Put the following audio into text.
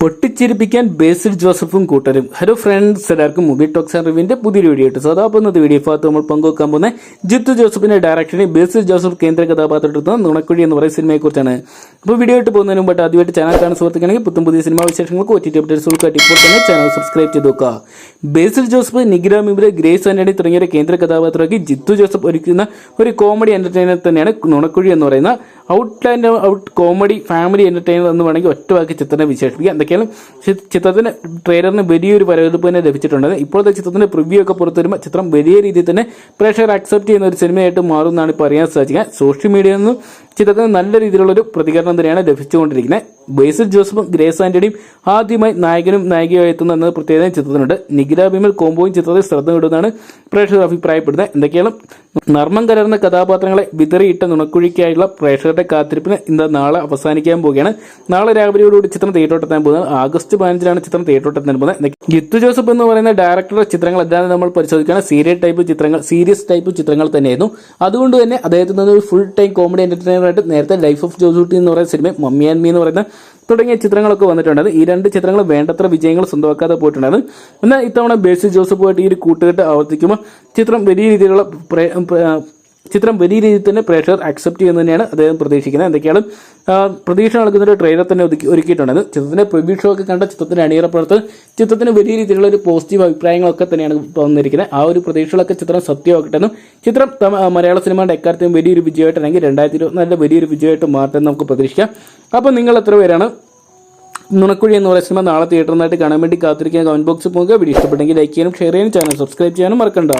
പൊട്ടിച്ചിരിപ്പിക്കാൻ ബേസിൽ ജോസഫും കൂട്ടരും. Hello friends എല്ലാവർക്കും മൂവി ടോക്സ് ആൻഡ് റിവിന്റെ പുതിയൊരു വീഡിയോ ആയിട്ട് സോ ഇന്നത്തെ വീഡിയോ ഭാഗത്ത് നമ്മൾ പങ്കുവെക്കാൻ പോകുന്ന ജിത്തു ജോസഫിന്റെ ഡയറക്ഷനെ ബേസിൽ ജോസഫ് കേന്ദ്ര കഥാപാത്രത്തിൽ നുണക്കുഴി എന്ന് പറയുന്ന സിനിമയെക്കുറിച്ചാണ്. അപ്പോൾ വീഡിയോ ഇട്ട് പോകുന്നതിന് മുമ്പായിട്ട് ആദ്യമായിട്ട് ചാനൽ കാണാൻ സുഹൃത്തുക്കാണെങ്കിൽ പുത്തും പുതിയ സിനിമാ വിശേഷങ്ങൾക്ക് ഒ ടി ടി ഇപ്പോൾ തന്നെ ചാനൽ സബ്സ്ക്രൈബ് ചെയ്ത് നോക്കുക ബേസിൽ ജോസഫ് നിഗ്രാമിബിലെ ഗ്രേസ് ആന്റണി തുടങ്ങിയ കേന്ദ്ര കഥാപാത്രമാക്കി ജിത്തു ജോസഫ് ഒരുക്കുന്ന ഒരു കോമഡി എന്റർടൈനർ തന്നെയാണ് നുണക്കുഴി എന്ന് പറയുന്ന out and out comedy family entertainer എന്ന് വേണമെങ്കിൽ ഒറ്റ വാക്ക് ചിത്രത്തെ വിശേഷിപ്പിക്കാം. എന്തൊക്കെയാണ്? ചിത്രത്തിന് ട്രെയിലറിന് വലിയൊരു വരവേൽപ്പ് തന്നെ ലഭിച്ചിട്ടുണ്ട്. ഇപ്പോഴത്തെ ചിത്രത്തിന്റെ പ്രിവ്യൂ ഒക്കെ പുറത്തു വരുമ്പോൾ ചിത്രം വലിയ രീതിയിൽ തന്നെ പ്രേക്ഷകർ അക്സെപ്റ്റ് ചെയ്യുന്ന ഒരു സിനിമയായിട്ട് മാറും എന്നാണ് ഇപ്പോൾ അറിയാൻ സാധിക്കുക. സോഷ്യൽ മീഡിയയിൽ നിന്നും ചിത്രത്തിന് നല്ല രീതിയിലുള്ളൊരു പ്രതികരണം തന്നെയാണ് ലഭിച്ചുകൊണ്ടിരിക്കുന്നത്. ബേസിൽ ജോസഫും ഗ്രേസ് ആന്റണിയും ആദ്യമായി നായകനും നായികയായി എത്തുന്ന എന്ന പ്രത്യേകത ചിത്രത്തിനുണ്ട്. നിഖില ഭീമൽ കോംബോയും ചിത്രത്തിൽ ശ്രദ്ധ നേടുന്നതാണ് പ്രേക്ഷകർ അഭിപ്രായപ്പെടുന്നത്. എന്തൊക്കെയാണ്? നർമ്മം കലർന്ന കഥാപാത്രങ്ങളെ വിതറിയിട്ട നുണക്കുഴിക്കായുള്ള പ്രേക്ഷകരുടെ കാത്തിരിപ്പിന് ഇന്ന് നാളെ അവസാനിക്കാൻ പോവുകയാണ്. നാളെ രാവിലെയോടുകൂടി ചിത്രം തിയേറ്ററോട്ടെത്താൻ പോകുന്നത് ആഗസ്റ്റ് പതിനഞ്ചിനാണ് ചിത്രം തിയേറ്ററോട്ടെത്താൻ പോകുന്നത്. ഗിത്തു ജോസഫ് എന്ന് പറയുന്ന ഡയറക്ടറുടെ ചിത്രങ്ങൾ എല്ലാം നമ്മൾ പരിശോധിക്കുകയാണ്. സീരിയൽ ടൈപ്പ് ചിത്രങ്ങൾ സീരിയസ് ടൈപ്പ് ചിത്രങ്ങൾ തന്നെയായിരുന്നു. അതുകൊണ്ട് തന്നെ അദ്ദേഹത്തിന് ഒരു ഫുൾ ടൈം കോമഡി എന്റർടൈനർ ആയിട്ട് നേരത്തെ ലൈഫ് ഓഫ് ജോസൂട്ടി എന്ന് പറയുന്ന സിനിമ മമ്മി ആൻഡ് മീ എന്ന് പറയുന്ന തുടങ്ങിയ ചിത്രങ്ങളൊക്കെ വന്നിട്ടുണ്ട് ഈ രണ്ട് ചിത്രങ്ങൾ വേണ്ടത്ര വിജയങ്ങൾ സ്വന്തമാക്കാതെ പോയിട്ടുണ്ടായിരുന്നു. എന്നാൽ ഇത്തവണ ബേസി ജോസഫുമായിട്ട് ഈ ഒരു കൂട്ടുകെട്ട് ആവർത്തിക്കുമ്പോൾ ചിത്രം വലിയ രീതിയിലുള്ള ചിത്രം വലിയ രീതിയിൽ തന്നെ പ്രേക്ഷകർ അക്സെപ്റ്റ് ചെയ്യുന്ന തന്നെയാണ് അദ്ദേഹം പ്രതീക്ഷിക്കുന്നത്. എന്തൊക്കെയാണ്? പ്രതീക്ഷ നൽകുന്ന ഒരു ട്രെയിലർ തന്നെ ഒതുക്കി ഒരുക്കിയിട്ടുണ്ട് ചിത്രത്തിന്റെ പ്രിവ്യൂ ഒക്കെ കണ്ട ചിത്രത്തിന്റെ അണിയറപ്പുറത്ത് ചിത്രത്തിന് വലിയ രീതിയിലുള്ള ഒരു പോസിറ്റീവ് അഭിപ്രായങ്ങളൊക്കെ തന്നെയാണ് വന്നിരിക്കുന്നത് ആ ഒരു പ്രതീക്ഷകളൊക്കെ ചിത്രം സത്യമാക്കട്ടെന്നും ചിത്രം മലയാള സിനിമയുടെ എക്കാലത്തെയും വലിയൊരു വിജയമായിട്ട് അല്ലെങ്കിൽ രണ്ടായിരത്തി ഇരുപത്തിനാലിലെ വലിയൊരു വിജയമായിട്ട് മാറട്ടെ നമുക്ക് പ്രതീക്ഷിക്കാം. അപ്പോൾ നിങ്ങൾ എത്ര പേരാണ്? നുണക്കുഴി എന്ന് പറയുന്ന സിനിമ നാളെ തിയേറ്ററിനായിട്ട് കാണാൻ വേണ്ടി കാത്തിരിക്കാൻ കമന്റ് ബോക്സിൽ പോകുക വീഡിയോ ഇഷ്ടപ്പെട്ടെങ്കിൽ ലൈക്ക് ചെയ്യാനും ഷെയർ ചെയ്യാനും ചാനൽ സബ്സ്ക്രൈബ് ചെയ്യാനും മറക്കണ്ട.